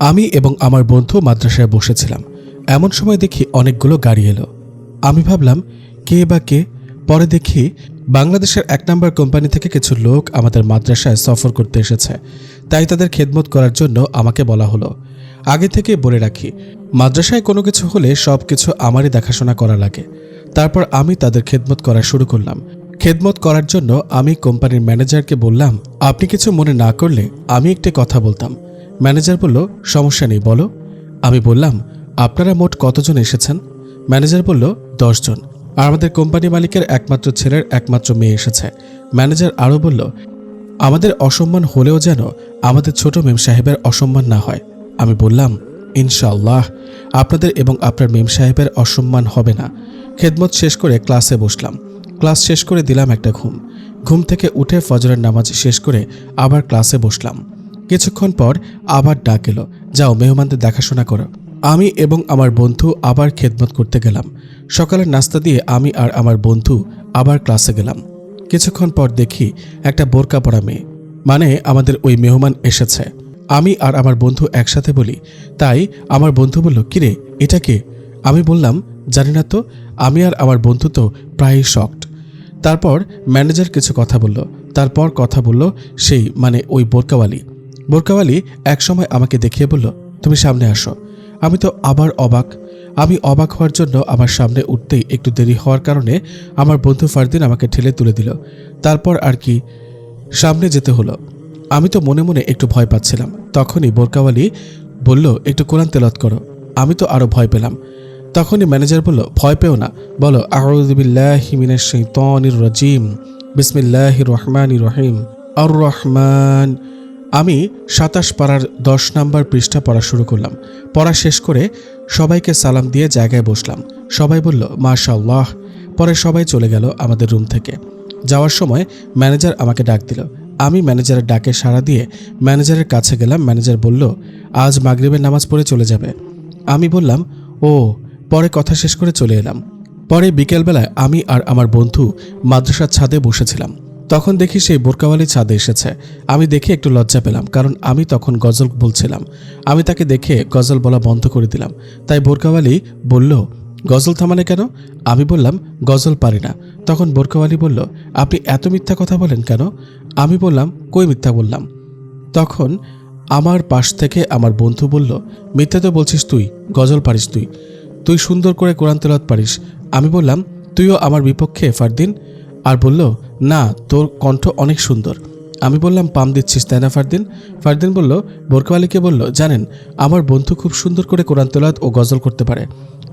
আমি এবং আমার বন্ধু মাদ্রাসায় বসেছিলাম। এমন সময় দেখি অনেকগুলো গাড়ি এলো। আমি ভাবলাম, কে বা কে? পরে দেখি বাংলাদেশের এক নম্বর কোম্পানি থেকে কিছু লোক আমাদের মাদ্রাসায় সফর করতে এসেছে। তাই তাদের খেদমত করার জন্য আমাকে বলা হলো। আগে থেকে বলে রাখি, মাদ্রাসায় কোনো কিছু হলে সব কিছু আমারই দেখাশোনা করা লাগে। তারপর আমি তাদের খেদমত করা শুরু করলাম। খেদমত করার জন্য আমি কোম্পানির ম্যানেজারকে বললাম, আপনি কিছু মনে না করলে আমি একটি কথা বলতাম। ম্যানেজার বলল, সমস্যা নেই, বলো। আমি বললাম, আপনারা মোট কতজন এসেছেন? ম্যানেজার বলল, দশজন। আর আমাদের কোম্পানি মালিকের একমাত্র ছেলের একমাত্র মেয়ে এসেছে। ম্যানেজার আরও বলল, আমাদের অসম্মান হলেও যেন আমাদের ছোট মেম সাহেবের অসম্মান না হয়। আমি বললাম ইনশাল্লাহ আপনাদের এবং আপনার মেম সাহেবের অসম্মান হবে না। খেদমত শেষ করে ক্লাসে বসলাম। ক্লাস শেষ করে দিলাম একটা ঘুম। ঘুম থেকে উঠে ফজরের নামাজ শেষ করে আবার ক্লাসে বসলাম। কিছুক্ষণ পর আবার ডাক এলো, যাও মেহমানদের দেখাশোনা করো। আমি এবং আমার বন্ধু আবার খেদমত করতে গেলাম। সকালের নাস্তা দিয়ে আমি আর আমার বন্ধু আবার ক্লাসে গেলাম। কিছুক্ষণ পর দেখি একটা বোরকা পরা মেয়ে মানে আমাদের ওই মেহমান এসেছে। আমি আর আমার বন্ধু একসাথে বলি, তাই? আমার বন্ধু বলল, কিরে, এটা কে? আমি বললাম, জানি না তো, আমি আর আমার বন্ধু তো প্রায়ই শকড তারপর ম্যানেজার কিছু কথা বলল, তারপর কথা বলল সেই মানে ওই বোরকাওয়ালি। বোরকাওয়ালি একসময় আমাকে দেখিয়ে বলল, তুমি সামনে আসো। আমি তো আবার অবাক। আমি অবাক হওয়ার জন্য আমার সামনে উঠতেই একটু দেরি হওয়ার কারণে আমার বন্ধু ফারদিন আমাকে ঠেলে তুলে দিল। তারপর আর কি সামনে যেতে হলো। আমি তো মনে মনে একটু ভয় পাচ্ছিলাম। তখনই বোরকাওয়ালি বলল, একটু কোরআন তেলত করো। আমি তো আরও ভয় পেলাম। তখনই ম্যানেজার বলল, ভয় পেও না। বলো শাইতানির রাজিম। বিসমিল্লাহির রহমানির রহিম। আর রহমান আমি সাতাশ পাড়ার দশ নম্বর পৃষ্ঠা পড়া শুরু করলাম। পড়া শেষ করে সবাইকে সালাম দিয়ে জায়গায় বসলাম। সবাই বলল মাশাল্লাহ পরে সবাই চলে গেল আমাদের রুম থেকে। যাওয়ার সময় ম্যানেজার আমাকে ডাক দিল। আমি ম্যানেজারের ডাকে সাড়া দিয়ে ম্যানেজারের কাছে গেলাম। ম্যানেজার বলল, আজ মাগরিবের নামাজ পড়ে চলে যাবে। আমি বললাম, ও। পরে কথা শেষ করে চলে এলাম। পরে বিকেলবেলায় আমি আর আমার বন্ধু মাদ্রাসার ছাদে বসেছিলাম। তখন দেখি সেই বোরকাওয়ালি ছাদে এসেছে। আমি দেখে একটু লজ্জা পেলাম, কারণ আমি তখন গজল বলছিলাম। আমি তাকে দেখে গজল বলা বন্ধ করে দিলাম। তাই বোরকাওয়ালি বলল, গজল থামানে কেন? আমি বললাম, গজল পারি না। তখন বোরকাওয়ালি বলল, আপনি এত মিথ্যা কথা বলেন কেন? আমি বললাম, কই মিথ্যা বললাম? তখন আমার পাশ থেকে আমার বন্ধু বলল, মিথ্যা তো বলছিস তুই, গজল পারিস তুই। তুই সুন্দর করে কোরআন তেলাওয়াত পারিস। আমি বললাম, তুইও আমার বিপক্ষে ফারদিন? আর বলল, না, তোর কণ্ঠ অনেক সুন্দর। আমি বললাম, পাম দিচ্ছিস, তাই না ফারদিন? ফারদিন বলল বোরকাওয়ালিকে বলল, জানেন, আমার বন্ধু খুব সুন্দর করে কোরআন তেলাওয়াত ও গজল করতে পারে।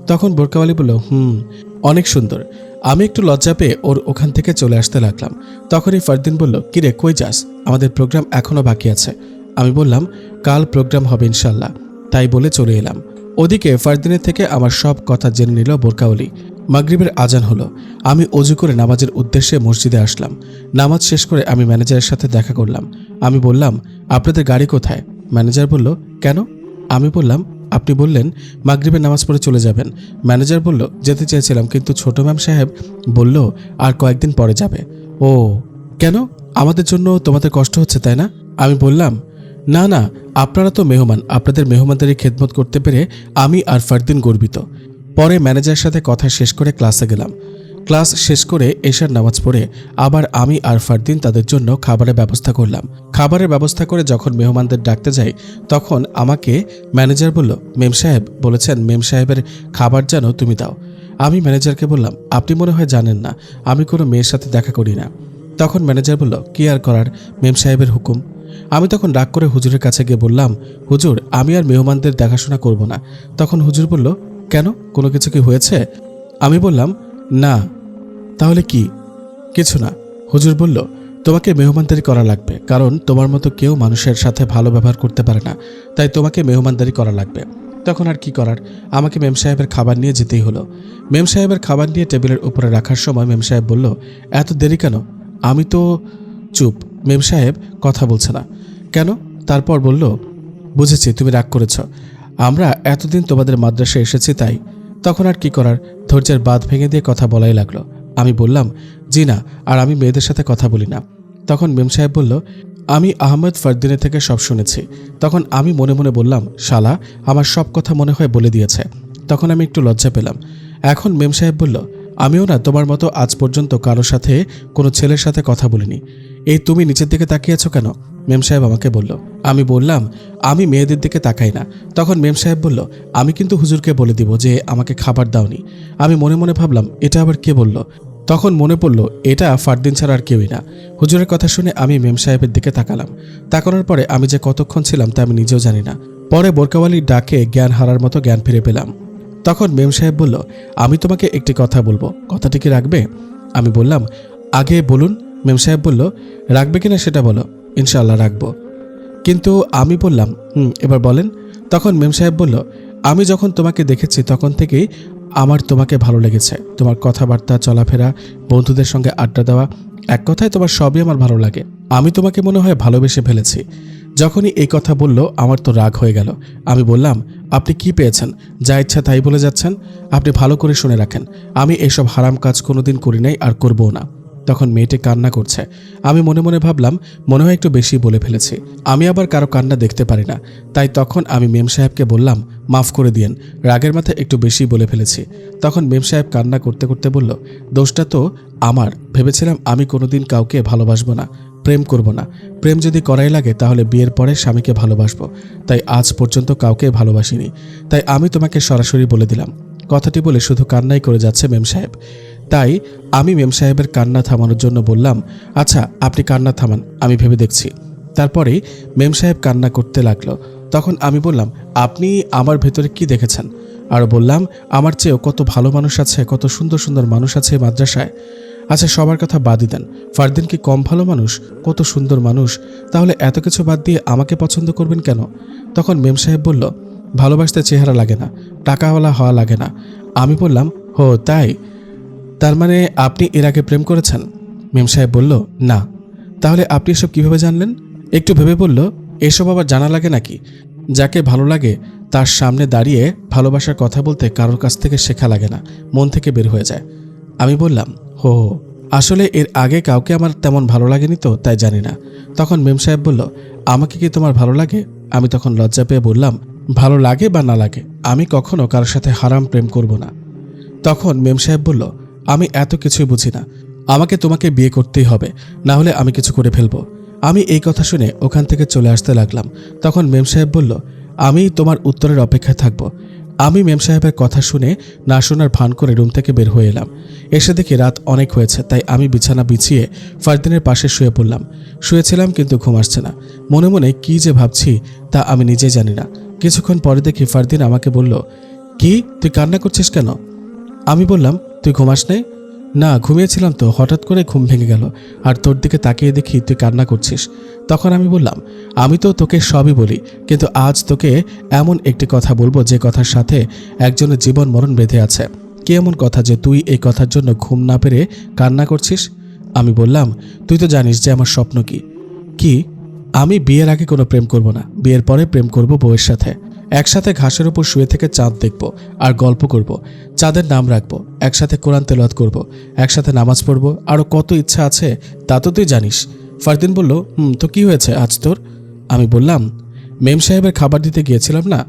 তখন বোরকাওয়ালি বলল, হুম, অনেক সুন্দর। আমি একটু লজ্জা পেয়ে ওর ওখান থেকে চলে আসতে লাগলাম। তখনই ফারদিন বলল, কিরে, কই যাস? আমাদের প্রোগ্রাম এখনও বাকি আছে। আমি বললাম, কাল প্রোগ্রাম হবে ইনশাল্লাহ তাই বলে চলে এলাম। ওদিকে ফারদিনের থেকে আমার সব কথা জেনে নিল বোরকাওলি মাগরিবের আজান হলো। আমি অজু করে নামাজের উদ্দেশ্যে মসজিদে আসলাম। নামাজ শেষ করে আমি ম্যানেজারের সাথে দেখা করলাম। আমি বললাম, আপনাদের গাড়ি কোথায়? ম্যানেজার বলল, কেন? আমি বললাম, আপনি বললেন মাগরিবের নামাজ পড়ে চলে যাবেন। ম্যানেজার বলল, যেতে চেয়েছিলাম, কিন্তু ছোট ম্যাম সাহেব বলল, আর কয়েকদিন পরে যাবে। ও, কেন? আমাদের জন্য তোমাদের কষ্ট হচ্ছে, তাই না? আমি বললাম, না না, আপনারা তো মেহমান। আপনাদের মেহমানদারি খেদমত করতে পেরে আমি আর ফারদিন গর্বিত। পরে ম্যানেজারের সাথে কথা শেষ করে ক্লাসে গেলাম। ক্লাস শেষ করে এশার নামাজ পড়ে আবার আমি আর ফারদিন তাদের জন্য খাবারের ব্যবস্থা করলাম। খাবারের ব্যবস্থা করে যখন মেহমানদের ডাকতে যাই, তখন আমাকে ম্যানেজার বলল, মেম সাহেব, বলেছেন, মেম সাহেবের খাবার যেন তুমি দাও। আমি ম্যানেজারকে বললাম, আপনি মনে হয় জানেন না, আমি কোনো মেয়ের সাথে দেখা করি না। তখন ম্যানেজার বলল, কি আর করার, মেম সাহেবের হুকুম। আমি তখন রাগ করে হুজুরের কাছে গিয়ে বললাম, হুজুর, আমি আর মেহমানদের দেখাশোনা করব না। তখন হুজুর বলল কেন? কোনো কিছু কি হয়েছে? আমি বললাম, না। তাহলে কি? কিছু না। হুজুর বলল, তোমাকে মেহমানদারি করা লাগবে, কারণ তোমার মতো কেউ মানুষের সাথে ভালো ব্যবহার করতে পারে না, তাই তোমাকে মেহমানদারি করা লাগবে। তখন আর কি করার? আমাকে মেম সাহেবের খাবার নিয়ে যেতেই হলো। মেম সাহেবের খাবার নিয়ে টেবিলের উপরে রাখার সময় মেম সাহেব বলল, এত দেরি কেন? আমি তো চুপ। মেম সাহেব কথা বলছে না। কেন? তারপর বলল, বুঝেছি, তুমি রাগ করেছ। আমরা এতদিন তোমাদের মাদ্রাসায় এসেছি তাই, তখন আর কি করার? ধৈর্যের বাঁধ ভেঙে দিয়ে কথা বলাই লাগল। আমি বললাম, জি না, আর আমি মেয়েদের সাথে কথা বলি না। তখন মেম সাহেব বলল, আমি আহমেদ ফারদিনের থেকে সব শুনেছি। তখন আমি মনে মনে বললাম, শালা, আমার সব কথা মনে হয় বলে দিয়েছে। তখন আমি একটু লজ্জা পেলাম। এখন মেম সাহেব বলল আমিও না তোমার মতো আজ পর্যন্ত কারোর সাথে, কোনো ছেলের সাথে কথা বলিনি। এই তুমি নিচের দিকে তাকিয়েছো কেন? মেম সাহেব আমাকে বলল। আমি বললাম, আমি মেয়েদের দিকে তাকাই না। তখন মেম সাহেব বলল, আমি কিন্তু হুজুরকে বলে দিব যে আমাকে খাবার দাওনি। আমি মনে মনে ভাবলাম, এটা আবার কে বলল? তখন মনে পড়ল, এটা ফারদিন ছাড়া আর কেউই না। হুজুরের কথা শুনে আমি মেম সাহেবের দিকে তাকালাম। তাকানোর পরে আমি যে কতক্ষণ ছিলাম তা আমি নিজেও জানি না। পরে বোরকাওয়ালির ডাকে জ্ঞান হারার মতো জ্ঞান ফিরে পেলাম। তখন মেম সাহেব বলল, আমি তোমাকে একটি কথা বলব। কথাটি কি রাখবে? আমি বললাম, আগে বলুন। মেম সাহেব বলল, রাখবে কিনা সেটা বলো। ইনশাল্লাহ রাখব। কিন্তু আমি বললাম, হুম, এবার বলেন। তখন মেম সাহেব বলল, আমি যখন তোমাকে দেখেছি তখন থেকেই আমার তোমাকে ভালো লেগেছে। তোমার কথাবার্তা, চলাফেরা, বন্ধুদের সঙ্গে আড্ডা দেওয়া, এক কথায় তোমার সবই আমার ভালো লাগে। আমি তোমাকে মনে হয় ভালোবেসে ফেলেছি। যখনই এই কথা বলল, আমার তো রাগ হয়ে গেল। আমি বললাম, আপনি কি পেয়েছেন? যা ইচ্ছা তাই বলে যাচ্ছেন। আপনি ভালো করে শুনে রাখেন। আমি এসব হারাম কাজ কোনোদিন করি নাই আর করবও না। তখন মেয়েটি কান্না করছে। আমি মনে মনে ভাবলাম, মনে হয় একটু বেশি বলে ফেলেছি। আমি আবার কারও কান্না দেখতে পারি না। তাই তখন আমি মেম সাহেবকে বললাম, মাফ করে দিয়েন। রাগের মাথায় একটু বেশি বলে ফেলেছি। তখন মেম সাহেব কান্না করতে করতে বলল, দোষটা তো আমার। ভেবেছিলাম আমি কোনোদিন কাউকে ভালোবাসবো না। প্রেম করব না। প্রেম যদি করাই লাগে, তাহলে বিয়ের পরে স্বামীকে ভালোবাসবো। তাই আজ পর্যন্ত কাউকে ভালোবাসিনি। তাই আমি তোমাকে সরাসরি বলে দিলাম। কথাটি বলে শুধু কান্নাই করে যাচ্ছে মেম সাহেব। তাই আমি মেম সাহেবের কান্না থামানোর জন্য বললাম আচ্ছা আপনি কান্না থামান, আমি ভেবে দেখছি। তারপরে মেম সাহেব কান্না করতে লাগল। তখন আমি বললাম, আপনি আমার ভেতরে কি দেখেছেন? আর বললাম, আমার চেয়েও কত ভালো মানুষ আছে, কত সুন্দর সুন্দর মানুষ আছে মাদ্রাসায়। আচ্ছা সবার কথা বাদই দেন। ফারদিন কি কম ভালো মানুষ? কত সুন্দর মানুষ। তাহলে এত কিছু বাদ দিয়ে আমাকে পছন্দ করবেন কেন? তখন মেম সাহেব বলল, ভালোবাসতে চেহারা লাগে না, টাকাওয়ালা হওয়া লাগে না। আমি বললাম, হো, তাই? তার মানে আপনি এর আগে প্রেম করেছেন? মেম সাহেব বলল, না। তাহলে আপনি এসব কীভাবে জানলেন? একটু ভেবে বলল, এসব আবার জানা লাগে নাকি? যাকে ভালো লাগে, তার সামনে দাঁড়িয়ে ভালোবাসার কথা বলতে কারোর কাছ থেকে শেখা লাগে না, মন থেকে বের হয়ে যায়। আমি বললাম, হো আসলে এর আগে কাউকে আমার তেমন ভালো লাগেনি তো, তাই জানি না। তখন মেম সাহেব বলল, আমাকে কি তোমার ভালো লাগে? আমি তখন লজ্জা পেয়ে বললাম, ভালো লাগে বা না লাগে, আমি কখনো কারোর সাথে হারাম প্রেম করব না। তখন মেম সাহেব বলল, আমি এত কিছুই বুঝি না, আমাকে তোমাকে বিয়ে করতেই হবে, না হলে আমি কিছু করে ফেলব। আমি এই কথা শুনে ওখান থেকে চলে আসতে লাগলাম। তখন মেম সাহেব বলল, আমি তোমার উত্তরের অপেক্ষায় থাকব আমি মেম সাহেবের কথা শুনে না শোনার ভান করে রুম থেকে বের হয়ে এলাম। এসে দেখি রাত অনেক হয়েছে, তাই আমি বিছানা বিছিয়ে ফারদিনের পাশে শুয়ে পড়লাম। শুয়েছিলাম কিন্তু ঘুম আসছে না। মনে মনে কি যে ভাবছি তা আমি নিজেই জানি না। কিছুক্ষণ পরে দেখি ফারদিন আমাকে বলল, কি? তুই কান্না করছিস কেন? আমি বললাম, তুই ঘুমাস নাই না, ঘুমিয়েছিলাম তো, হঠাৎ করে ঘুম ভেঙে গেল। আর তোর দিকে তাকিয়ে দেখি তুই কান্না করছিস। তখন আমি বললাম, আমি তো তোকে সবই বলি, কিন্তু আজ তোকে এমন একটি কথা বলব যে কথার সাথে একজনের জীবন মরণ বেঁধে আছে। কি এমন কথা যে তুই এই কথার জন্য ঘুম না পেরে কান্না করছিস? আমি বললাম, তুই তো জানিস যে আমার স্বপ্ন কি। কি? আমি বিয়ের আগে কোনো প্রেম করব না, বিয়ের পরে প্রেম করব বউয়ের সাথে। একসাথে ঘাসের উপর শুয়ে থেকে চাঁদ দেখব আর গল্প করব, চাঁদের নাম রাখব, একসাথে কোরআন তেলাওয়াত করব, একসাথে নামাজ পড়ব আরও কত ইচ্ছা আছে তা তো তুই জানিস। ফারদিন বলল, হুম, তো কি হয়েছে আজ তোর? আমি বললাম, মেম সাহেবের খাবার দিতে গিয়েছিলাম না?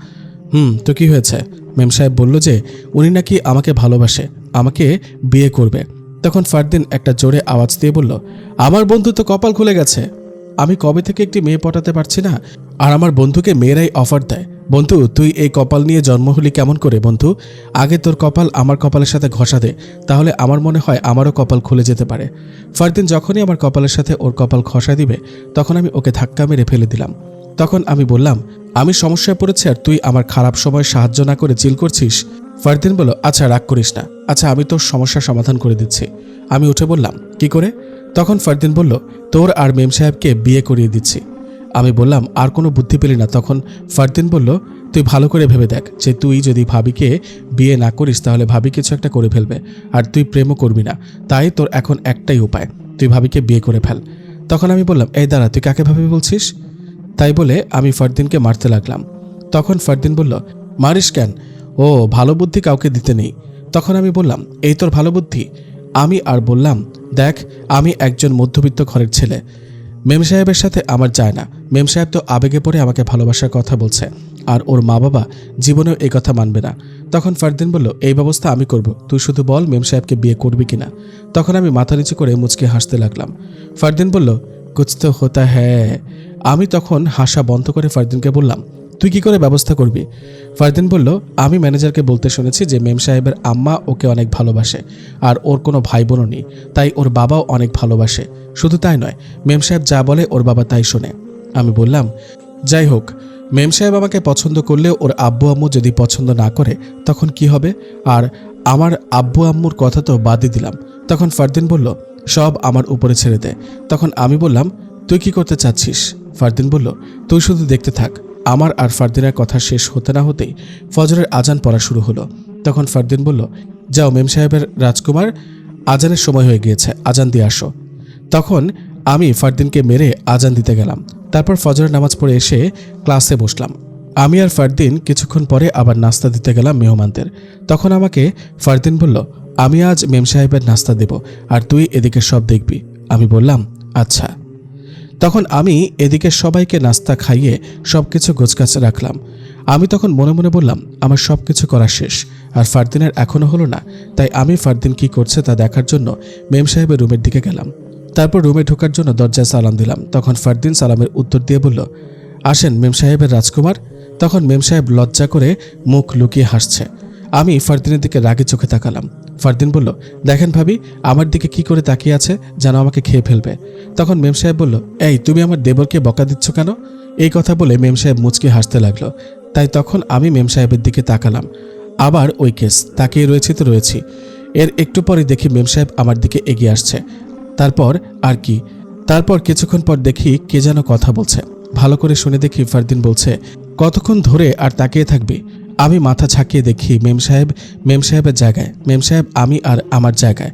হুম, তো কি হয়েছে? মেম সাহেব বলল যে, উনি নাকি আমাকে ভালোবাসে, আমাকে বিয়ে করবে। তখন ফারদিন একটা জোরে আওয়াজ দিয়ে বলল, আমার বন্ধু তো কপাল খুলে গেছে। আমি কবে থেকে একটি মেয়ে পটাতে পারছি না, আর আমার বন্ধুকে মেয়েরাই অফার দেয়। বন্ধু, তুই এই কপাল নিয়ে জন্ম হলি কেমন করে, বন্ধু? আগে তোর কপাল আমার কপালের সাথে ঘষা দে, তাহলে আমার মনে হয় আমারও কপাল খুলে যেতে পারে। ফারদিন যখনই আমার কপালের সাথে ওর কপাল ঘষা দিবে, তখন আমি ওকে ধাক্কা মেরে ফেলে দিলাম। তখন আমি বললাম, আমি সমস্যায় পড়েছি আর তুই আমার খারাপ সময় সাহায্য না করে চিল করছিস? ফারদিন বলল আচ্ছা রাগ করিস না। আচ্ছা আমি তোর সমস্যার সমাধান করে দিচ্ছি। আমি উঠে বললাম, কি করে? তখন ফারদিন বলল, তোর আর মেম সাহেবকে বিয়ে করিয়ে দিচ্ছি। আমি বললাম, আর কোনো বুদ্ধি পেলি না? তখন ফারদিন বলল, তুই ভালো করে ভেবে দেখ যে তুই যদি ভাবিকে বিয়ে না করিস, তাহলে ভাবি কিছু একটা করে ফেলবে, আর তুই প্রেমও করবি না। তাই তোর এখন একটাই উপায়, তুই ভাবিকে বিয়ে করে ফেল। তখন আমি বললাম, এই দাঁড়া, তুই কাকে ভাবি বলছিস? তাই বলে আমি ফারদিনকে মারতে লাগলাম। তখন ফারদিন বলল, মারিস কেন? ও, ভালো বুদ্ধি কাউকে দিতে নেই। তখন আমি বললাম, এই তোর ভালো বুদ্ধি? আমি আর বললাম, দেখ, আমি একজন মধ্যবিত্ত ঘরের ছেলে। মেম সাহেবের সাথে আমার যায় না। মেম সাহেব তো আবেগে পড়ে আমাকে ভালোবাসার কথা বলছে। আর ওর মা বাবা জীবনেও এই কথা মানবে না। তখন ফারদিন বলল, এই ব্যবস্থা আমি করব। তুই শুধু বল মেম সাহেবকে বিয়ে করবি কিনা? তখন আমি মাথা নিচু করে মুচকে হাসতে লাগলাম। ফারদিন বলল, কুছ তো হতা হ্যাঁ আমি তখন হাসা বন্ধ করে ফারদিনকে বললাম তুই কি করে ব্যবস্থা করবি? ফারদিন বলল, আমি ম্যানেজারকে বলতে শুনেছি যে মেম সাহেবের আম্মা ওকে অনেক ভালোবাসে, আর ওর কোনো ভাই বোনও নেই, তাই ওর বাবাও অনেক ভালোবাসে। শুধু তাই নয়, মেম সাহেব যা বলে ওর বাবা তাই শোনে। আমি বললাম, যাই হোক, মেম সাহেব আমাকে পছন্দ করলেও ওর আব্বু আম্মু যদি পছন্দ না করে, তখন কি হবে? আর আমার আব্বু আম্মুর কথা তো বাদই দিলাম। তখন ফারদিন বলল, সব আমার উপরে ছেড়ে দে। তখন আমি বললাম, তুই কি করতে চাচ্ছিস? ফারদিন বলল, তুই শুধু দেখতে থাক। আমার আর ফারদিনের কথা শেষ হতে না হতেই ফজরের আজান পড়া শুরু হলো। তখন ফারদিন বলল, যাও মেম সাহেবের রাজকুমার, আজানের সময় হয়ে গিয়েছে, আজান দিয়ে আসো। তখন আমি ফারদিনকে মেরে আজান দিতে গেলাম। তারপর ফজরের নামাজ পড়ে এসে ক্লাসে বসলাম। আমি আর ফারদিন কিছুক্ষণ পরে আবার নাস্তা দিতে গেলাম মেহমানদের। তখন আমাকে ফারদিন বলল, আমি আজ মেম সাহেবের নাস্তা দেব, আর তুই এদিকে সব দেখবি। আমি বললাম আচ্ছা। তখন আমি এদিকে সবাইকে নাস্তা খাইয়ে সব কিছু গোছগাছ রাখলাম। আমি তখন মনে মনে বললাম, আমার সব কিছু করা শেষ। আর ফারদিনের এখনও হলো না। তাই আমি ফারদিন কি করছে তা দেখার জন্য মেম সাহেবের রুমের দিকে গেলাম। তারপর রুমে ঢোকার জন্য দরজায় সালাম দিলাম। তখন ফারদিন সালামের উত্তর দিয়ে বলল, আসেন মেম সাহেবের রাজকুমার। তখন মেম সাহেব লজ্জা করে মুখ লুকিয়ে হাসছে। আমি ফারদিনের দিকে রাগে চোখে তাকালাম। ফারদিন বলল, দেখেন ভাবি, আমার দিকে কি করে তাকিয়ে আছে যেন আমাকে খেয়ে ফেলবে? তখন মেম সাহেব বলল, এই, তুমি আমার দেবরকে বকা দিচ্ছ কেন? এই কথা বলে মেম সাহেব মুচকি হাসতে লাগল। তাই তখন আমি মেম সাহেবের দিকে তাকালাম। আবার ওই কেস, তাকিয়ে রয়েছি তো রয়েছি। এর একটু পরে দেখি মেম সাহেব আমার দিকে এগিয়ে আসছে। তারপর আর কি? তারপর কিছুক্ষণ পর দেখি কে যেন কথা বলছে। ভালো করে শুনে দেখি ফারদিন বলছে, কতক্ষণ ধরে আর তাকিয়ে থাকবি? আমি মাথা ছাকিয়ে দেখি মেম সাহেব, মেম সাহেবের জায়গায়, মেম সাহেব, আমি আর আমার জায়গায়।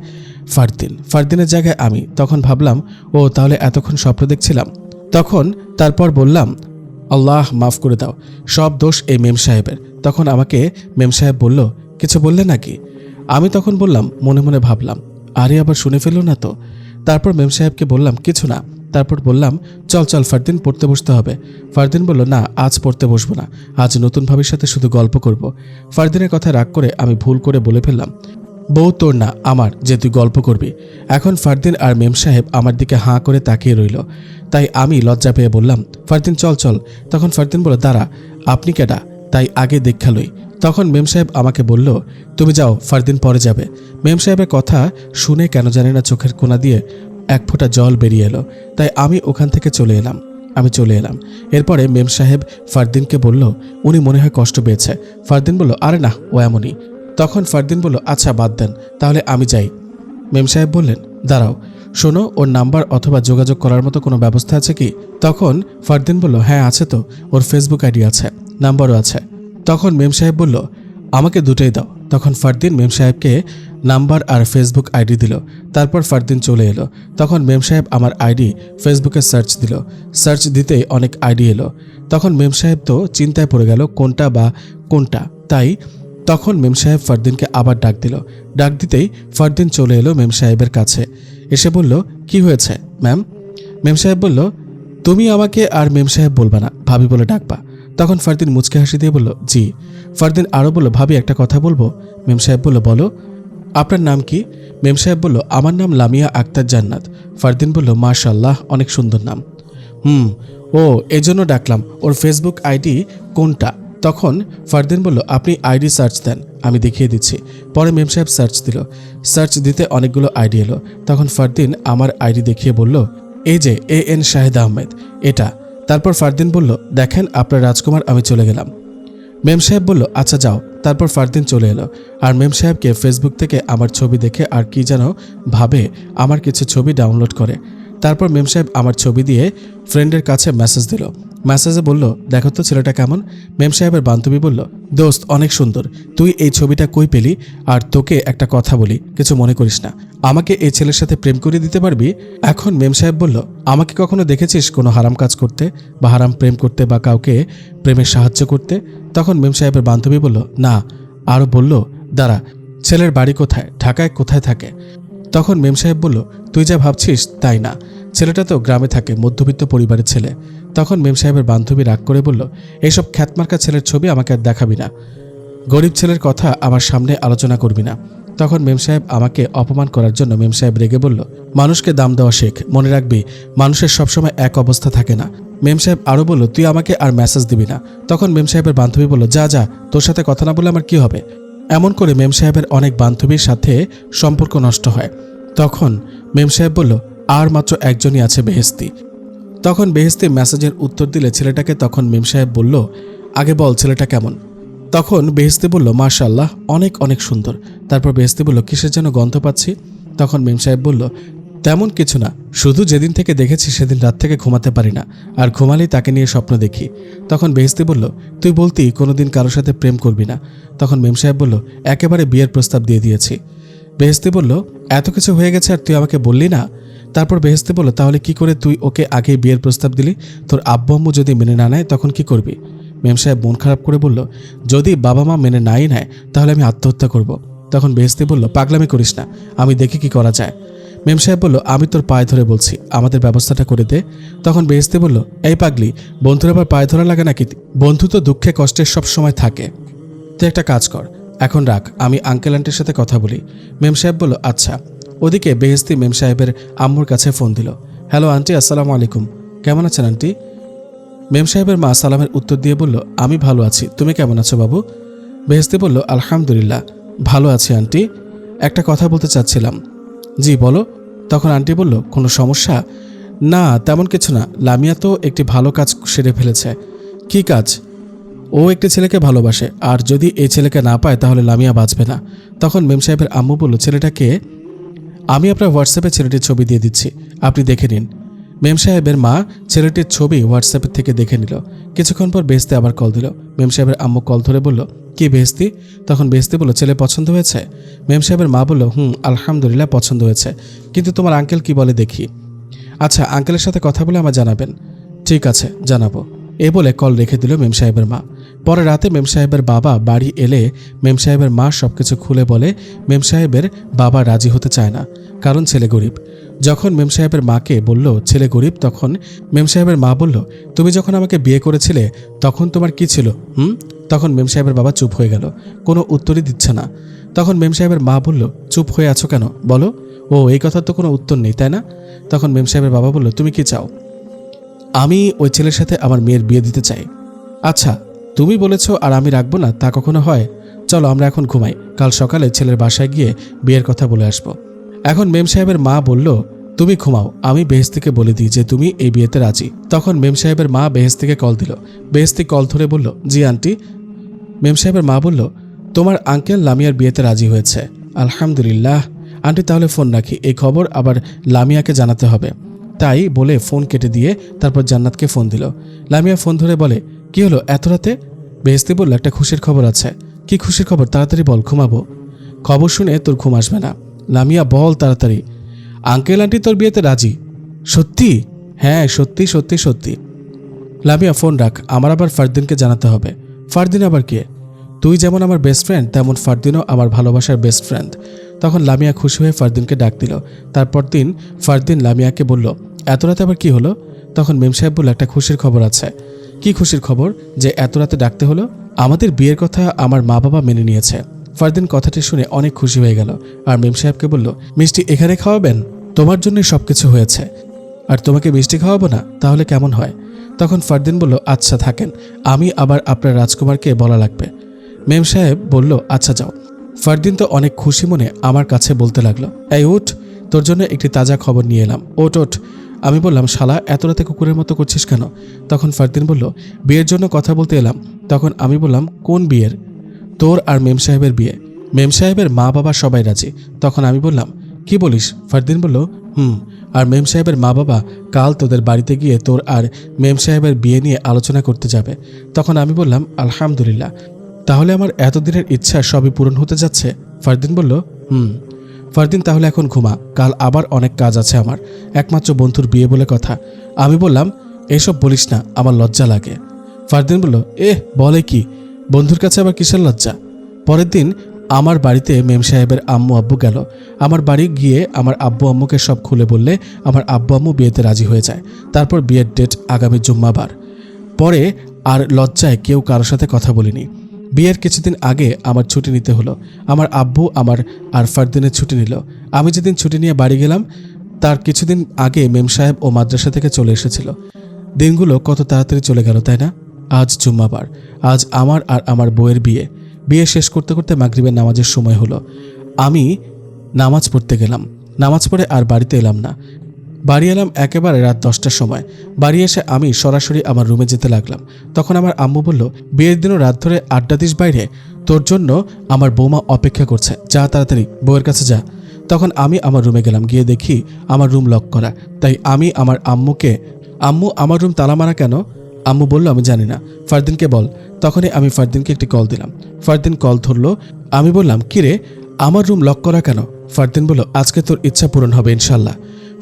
ফারদিন, ফারদিনের জায়গায় আমি। তখন ভাবলাম, ও তাহলে এতক্ষণ স্বপ্ন দেখছিলাম। তখন তারপর বললাম, আল্লাহ, মাফ করে দাও, সব দোষ এই মেম সাহেবের। তখন আমাকে মেম সাহেব বলল, কিছু বললে নাকি? আমি তখন বললাম, মনে মনে ভাবলাম, আরে আবার শুনে ফেলো না তো? তারপর মেম সাহেবকে বললাম, কিছু না। তারপর বললাম, চল চল, ফারদিন, পড়তে বসতে হবে। ফারদিন বলল, না, আজ পড়তে বসবো না। আজ নতুন ভাবির সাথে শুধু গল্প করব। ফারদিনের কথা রাগ করে আমি ভুল করে বলে ফেললাম, বউ তোর না, আমার, যে তুই গল্প করবি। এখন ফারদিন আর মেম সাহেব আমার দিকে হাঁ করে তাকিয়ে রইল। তাই আমি লজ্জা পেয়ে বললাম, ফারদিন, চল চল। তখন ফারদিন বলল, দাঁড়া, আপনি কেডা? তাই আগে দেখা লই। তখন মেম সাহেব আমাকে বলল, তুমি যাও, ফারদিন পরে যাবে। মেম সাহেবের কথা শুনে কেন জানি না চোখের কোনা দিয়ে এক ফোঁটা জল বেরিয়ে এলো। তাই আমি ওখান থেকে চলে এলাম, আমি চলে এলাম। এরপরে মেম সাহেব ফারদিনকে বলল, উনি মনে হয় কষ্ট পেয়েছে। ফারদিন বলল, আরে না, ও এমনই। তখন ফারদিন বলল আচ্ছা বাদ দেন, তাহলে আমি যাই। মেম সাহেব বললেন, দাঁড়াও, শোনো, ওর নাম্বার অথবা যোগাযোগ করার মতো কোনো ব্যবস্থা আছে কি? তখন ফারদিন বলল হ্যাঁ আছে তো, ওর ফেসবুক আইডি আছে, নাম্বারও আছে। তখন মেম সাহেব বলল, আমাকে দুটোই দাও। তখন ফারদিন মেম সাহেবকে নাম্বার আর ফেসবুক আইডি দিল। তারপর ফারদিন চলে এলো। তখন মেম সাহেব আমার আইডি ফেসবুকে সার্চ দিল। সার্চ দিতেই অনেক আইডি এলো। তখন মেম সাহেব তো চিন্তায় পড়ে গেল, কোনটা বা কোনটা? তাই তখন মেম সাহেব ফারদিনকে আবার ডাক দিল। ডাক দিতেই ফারদিন চলে এলো মেম সাহেবের কাছে। এসে বলল, কি হয়েছে, ম্যাম? মেম সাহেব বলল, তুমি আমাকে আর মেম সাহেব বলবা না, ভাবি বলে ডাকবা। তখন ফারদিন মুচকে হাসি দিয়ে বলল, জি। ফারদিন আরও বলল, ভাবি, একটা কথা বলব? মেম সাহেব বলল, বলো। আপনার নাম কি? মেম সাহেব বলল, আমার নাম লামিয়া আক্তার জান্নাত। ফারদিন বলল মাশাল্লাহ অনেক সুন্দর নাম। হুম, ও, এজন্য ডাকলাম। ওর ফেসবুক আইডি কোনটা? তখন ফারদিন বলল, আপনি আইডি সার্চ দেন, আমি দেখিয়ে দিচ্ছি। পরে মেম সাহেব সার্চ দিল। সার্চ দিতে অনেকগুলো আইডি এলো। তখন ফারদিন আমার আইডি দেখিয়ে বলল, এই যে, এ এন শাহেদ আহমেদ, এটা। তারপর ফারদিন বলল, দেখেন, আপনার রাজকুমার, আমি চলে গেলাম। মেম সাহেব বলল আচ্ছা যাও। তারপর ফারদিন চলে এলো। আর মেম সাহেবকে ফেসবুক থেকে আমার ছবি দেখে আর কি যেন ভাবে, আমার কিছু ছবি ডাউনলোড করে। তারপর মেম সাহেব আমার ছবি দিয়ে ফ্রেন্ডের কাছে মেসেজ দিল। মেসেজে বলল, দেখো তো ছেলেটা কেমন। মেম সাহেবের বান্ধবী বলল, দোস্ত, অনেক সুন্দর। তুই এই ছবিটা কই পেলি? আর তোকে একটা কথা বলি, কিছু মনে করিস না। আমাকে এই ছেলের সাথে প্রেম করে দিতে পারবি? এখন মেম সাহেব বলল, আমাকে কখনো দেখেছিস কোনো হারাম কাজ করতে বা হারাম প্রেম করতে বা কাউকে প্রেমে সাহায্য করতে? তখন মেম সাহেবের বান্ধবী বলল, না। আরও বলল, দাঁড়া, ছেলের বাড়ি কোথায়? ঢাকায় কোথায় থাকে? তখন মেম সাহেব বলল, তুই যা ভাবছিস তাই না। ছেলেটা তো গ্রামে থাকে, মধ্যবিত্ত পরিবারের ছেলে। তখন মেম সাহেবের বান্ধবী রাগ করে বলল এইসব খ্যাতমার্কা ছেলের ছবি আমাকে আর দেখাবি না। গরিব ছেলের কথা আমার সামনে আলোচনা করবি না। তখন মেম সাহেব আমাকে অপমান করার জন্য মেম সাহেব রেগে বলল, মানুষকে দাম দেওয়া শেখ, মনে রাখবি, মানুষের সবসময় এক অবস্থা থাকে না। মেম সাহেব আরও বলল, তুই আমাকে আর মেসেজ দিবি না। তখন মেম সাহেবের বান্ধবী বলল, যা যা, তোর সাথে কথা না বলে আমার কি হবে? এমন করে মেম সাহেবের অনেক বান্ধবীর সাথে সম্পর্ক নষ্ট হয়। তখন মেম সাহেব বলল আর মাত্র একজনই আছে বেহেস্তি তখন বেহেস্তি মেসেজের উত্তর দিলে ছেলেটাকে তখন মিম সাহেব বলল, আগে বল ছেলেটা কেমন? তখন বেহেস্তি বলল মার্শাল্লাহ অনেক অনেক সুন্দর। তারপর বেহেস্তি বলল, কিসের যেন গন্ধ পাচ্ছি? তখন মিম সাহেব বলল, তেমন কিছু না, শুধু যেদিন থেকে দেখেছি সেদিন রাত থেকে ঘুমাতে পারি না, আর ঘুমালেই তাকে নিয়ে স্বপ্ন দেখি। তখন বেহেস্তি বলল, তুই বলতি কোনোদিন কারোর সাথে প্রেম করবি না। তখন মেম সাহেব বলল, একেবারে বিয়ের প্রস্তাব দিয়ে দিয়েছি। বেহেস্তি বলল, এত কিছু হয়ে গেছে আর তুই আমাকে বললি না? তারপর বেহেস্তে বলল, তাহলে কি করে তুই ওকে আগে বিয়ের প্রস্তাব দিলি? তোর আব্বু আম্মু যদি মেনে না নেয়, তখন কি করবি? মেম সাহেব মন খারাপ করে বলল, যদি বাবা মা মেনে নাই নেয়, তাহলে আমি আত্মহত্যা করব। তখন বেহেস্তে বলল, পাগলামি করিস না, আমি দেখি কি করা যায়। মেম সাহেব বলল, আমি তোর পায়ে ধরে বলছি, আমাদের ব্যবস্থাটা করে দে। তখন বেহেস্তে বলল, এই পাগলি, বন্ধুর আবার পায়ে ধরা লাগে নাকি? বন্ধু তো দুঃখে কষ্টে সব সময় থাকে। তুই একটা কাজ কর, এখন রাখ, আমি আঙ্কেল আন্টির সাথে কথা বলি। মেম সাহেব বলল আচ্ছা। ওদিকে বেহেস্তি মেম সাহেবের আম্মুর কাছে ফোন দিল। হ্যালো আন্টি, আসসালামু আলাইকুম। কেমন আছেন আন্টি? মেম সাহেবের মা সালামের উত্তর দিয়ে বলল, আমি ভালো আছি। তুমি কেমন আছো বাবু? বেহেস্তি বলল, আলহামদুলিল্লাহ, ভালো আছি আন্টি। একটা কথা বলতে চাচ্ছিলাম। জি, বলো। তখন আন্টি বলল, কোনো সমস্যা? না, তেমন কিছু না। লামিয়া তো একটি ভালো কাজ সেরে ফেলেছে। কি কাজ? ও একটি ছেলেকে ভালোবাসে। আর যদি এই ছেলেকে না পায়, তাহলে লামিয়া বাঁচবে না। তখন মেম সাহেবের আম্মু বলল ছেলেটাকে আমি আপনার হোয়াটসঅ্যাপে ছেলেটির ছবি দিয়ে দিচ্ছি। আপনি দেখে নিন। মেম সাহেবের মা ছেলেটির ছবি হোয়াটসঅ্যাপের থেকে দেখে নিল। কিছুক্ষণ পর বেহেস্তে আবার কল দিল। মেম সাহেবের আম্মু কল ধরে বলল, কি বেহেস্তি? তখন বেহেস্তি বলল, ছেলে পছন্দ হয়েছে? মেম সাহেবের মা বলল, হুম, আলহামদুলিল্লাহ পছন্দ হয়েছে। কিন্তু তোমার আঙ্কেল কি বলে দেখি? আচ্ছা আঙ্কেলের সাথে কথা বলে আমার জানাবেন। ঠিক আছে, জানাব। এ বলে কল রেখে দিল মেম সাহেবের মা। পরে রাতে মেম সাহেবের বাবা বাড়ি এলে মেম সাহেবের মা সবকিছু খুলে বলে, মেম সাহেবের বাবা রাজি হতে চায় না, কারণ ছেলে গরিব। যখন মেম সাহেবের মাকে বলল, ছেলে গরিব? তখন মেম সাহেবের মা বলল, তুমি যখন আমাকে বিয়ে করেছিলে, তখন তোমার কি ছিল, হুম? তখন মেম সাহেবের বাবা চুপ হয়ে গেল, কোনো উত্তরই দিচ্ছে না। তখন মেম সাহেবের মা বলল, চুপ হয়ে আছো কেন? বলো। ও, এই কথার তো কোনো উত্তর নেই, তাই না? তখন মেম সাহেবের বাবা বলল, তুমি কি চাও? আমি ওই ছেলের সাথে আমার মেয়ের বিয়ে দিতে চাই। আচ্ছা তুমি বলেছ আর আমি রাখব না, তা কখনো হয়? চলো আমরা এখন ঘুমাই, কাল সকালে ছেলের বাসায় গিয়ে বিয়ের কথা বলে আসব। এখন মেম সাহেবের মা বলল, তুমি ঘুমাও, আমি বেহেস্তিকে বলে দিই যে তুমি এই বিয়েতে রাজি। তখন মেম সাহেবের মা বেহেস্তিকে কল দিল। বেহেস্তি কল ধরে বলল, জি, আন্টি। মেম সাহেবের মা বলল, তোমার আঙ্কেল লামিয়ার বিয়েতে রাজি হয়েছে। আলহামদুলিল্লাহ। আন্টি, তাহলে ফোন রাখি, এই খবর আবার লামিয়াকে জানাতে হবে। তাই বলে ফোন কেটে দিয়ে তারপর জান্নাতকে ফোন দিল। লামিয়া ফোন ধরে বলে কি হলো? এত রাতে? বেহেস্তি বলল, একটা খুশির খবর আছে। কি খুশির খবর? তাড়াতাড়ি বল, ঘুমাবো। খবর শুনে তোর ঘুম আসবে না। লামিয়া, বল তাড়াতাড়ি। আঙ্কেল আন্টি তোর বিয়েতে রাজি? সত্যি? হ্যাঁ সত্যি সত্যি সত্যি। লামিয়া, ফোন রাখ। আমার আবার ফারদিনকে জানাতে হবে। ফারদিন আবার কে? তুই যেমন আমার বেস্ট ফ্রেন্ড তেমন ফারদিনও আমার ভালোবাসার বেস্ট ফ্রেন্ড তখন লামিয়া খুশি হয়ে ফারদিনকে ডাক দিল। তারপর দিন ফারদিন লামিয়াকে বলল, এত রাতে আবার কি হলো? তখন মেম সাহেব বলল, একটা খুশির খবর আছে। কি খুশির খবর যে এত রাতে ডাকতে হলো? আমাদের বিয়ের কথা আমার মা বাবা মেনে নিয়েছে। ফারদিন কথাটি শুনে অনেক খুশি হয়ে গেল আর মেম সাহেবকে বলল, মিষ্টি এখানে খাওয়াবেন? তোমার জন্যই সব কিছু হয়েছে। আর তোমাকে মিষ্টি খাওয়াবো না? তাহলে কেমন হয়? তখন ফারদিন বলল আচ্ছা থাকেন। আমি আবার আপনার রাজকুমারকে বলা লাগবে। মেম সাহেব বলল আচ্ছা যাও। ফারদিন তো অনেক খুশি মনে আমার কাছে বলতে লাগল, এই, উঠ, তোর জন্য একটি তাজা খবর নিয়ে এলাম। ওট ওট আমি বললাম, শালা, এত রাতে কুকুরের মতো করছিস কেন? তখন ফারদিন বলল, বিয়ের জন্য কথা বলতে এলাম। তখন আমি বললাম, কোন বিয়ের? তোর আর মেম সাহেবের বিয়ে। মেম সাহেবের মা বাবা সবাই রাজি। তখন আমি বললাম, কি বলিস? ফারদিন বলল, হুম, আর মেম সাহেবের মা বাবা কাল তোদের বাড়িতে গিয়ে তোর আর মেম সাহেবের বিয়ে নিয়ে আলোচনা করতে যাবে। তখন আমি বললাম, আলহামদুলিল্লাহ। তাহলে আমার এতদিনের ইচ্ছা সবই পূরণ হতে যাচ্ছে? ফারদিন বলল, হুম। ফারদিন, তাহলে এখন ঘুমা। কাল আবার অনেক কাজ আছে আমার। একমাত্র বন্ধুর বিয়ে বলে কথা। আমি বললাম, এসব বলিস না, আমার লজ্জা লাগে। ফারদিন বলল, এহ, বলে কি? বন্ধুর কাছে আবার কিসের লজ্জা? পরের দিন আমার বাড়িতে মেম সাহেবের আম্মু আব্বু গেল। আমার বাড়ি গিয়ে আমার আব্বু আম্মুকে সব খুলে বললে আমার আব্বু আম্মু বিয়েতে রাজি হয়ে যায়। তারপর বিয়ের ডেট আগামী জুম্মাবার। পরে আর লজ্জায় কেউ কারোর সাথে কথা বলিনি। বিয়ের কিছুদিন আগে আমার ছুটি নিতে হলো। আমার আব্বু আমার আর ফারদিনের ছুটি নিল। আমি যেদিন ছুটি নিয়ে বাড়ি গেলাম, তার কিছুদিন আগে মেম সাহেব ও মাদ্রাসা থেকে চলে এসেছিল। দিনগুলো কত তাড়াতাড়ি চলে গেল, তাই না? আজ জুম্মাবার। আজ আমার আর আমার বউয়ের বিয়ে। বিয়ে শেষ করতে করতে মাগরিবের নামাজের সময় হলো। আমি নামাজ পড়তে গেলাম। নামাজ পড়ে আর বাড়িতে এলাম না। বাড়ি এলাম একেবারে রাত দশটার সময়। বাড়ি এসে আমি সরাসরি আমার রুমে যেতে লাগলাম। তখন আমার আম্মু বলল, বিয়ের দিনও রাত ধরে আড্ডা দিস বাইরে। তোর জন্য আমার বৌমা অপেক্ষা করছে। যা তাড়াতাড়ি, বউয়ের কাছে যা। তখন আমি আমার রুমে গেলাম। গিয়ে দেখি আমার রুম লক করা। তাই আমি আমার আম্মুকে, আম্মু, আমার রুম তালা মারা কেন? আম্মু বলল, আমি জানি না। ফারদিনকে বল। তখনই আমি ফারদিনকে একটি কল দিলাম। ফারদিন কল ধরলো। আমি বললাম কিরে আমার রুম লক করা কেন? ফারদিন বলল, আজকে তোর ইচ্ছা পূরণ হবে ইনশাল্লাহ।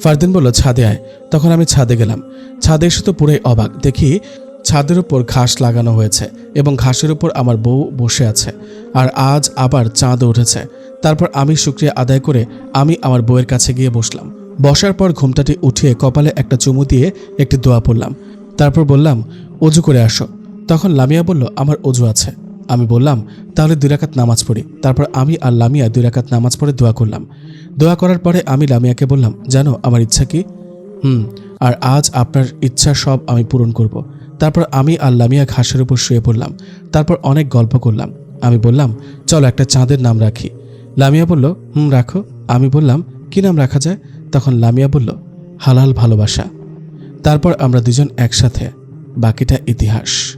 ফারদিন বলল, ছাদে আয়। তখন আমি ছাদে গেলাম। ছাদে এসে তো পুরোই অবাক। দেখি ছাদের উপর ঘাস লাগানো হয়েছে এবং ঘাসের উপর আমার বউ বসে আছে আর আজ আবার চাঁদ উঠেছে। তারপর আমি শুক্রিয়া আদায় করে আমি আমার বউয়ের কাছে গিয়ে বসলাম। বসার পর ঘুমটাটি উঠিয়ে কপালে একটা চুমু দিয়ে একটি দোয়া পড়লাম। তারপর বললাম অজু করে আসো। তখন লামিয়া বলল, আমার অজু আছে। আমি বললাম, তাহলে দুই রাকাত নামাজ পড়ি। তারপর আমি আর লামিয়া দুই রাকাত নামাজ পড়ে দোয়া করলাম। দোয়া করার পরে আমি লামিয়াকে বললাম, জানো, আমার ইচ্ছা কি? হুম, আর আজ আপনার ইচ্ছা সব আমি পূরণ করব। তারপর আমি আর লামিয়া ঘাসের উপর শুয়ে পড়লাম। তারপর অনেক গল্প করলাম। আমি বললাম, চলো একটা চাঁদের নাম রাখি। লামিয়া বলল, হুম, রাখো। আমি বললাম, কি নাম রাখা যায়? তখন লামিয়া বলল, হালাল ভালোবাসা। তারপর আমরা দুজন একসাথে। বাকিটা ইতিহাস।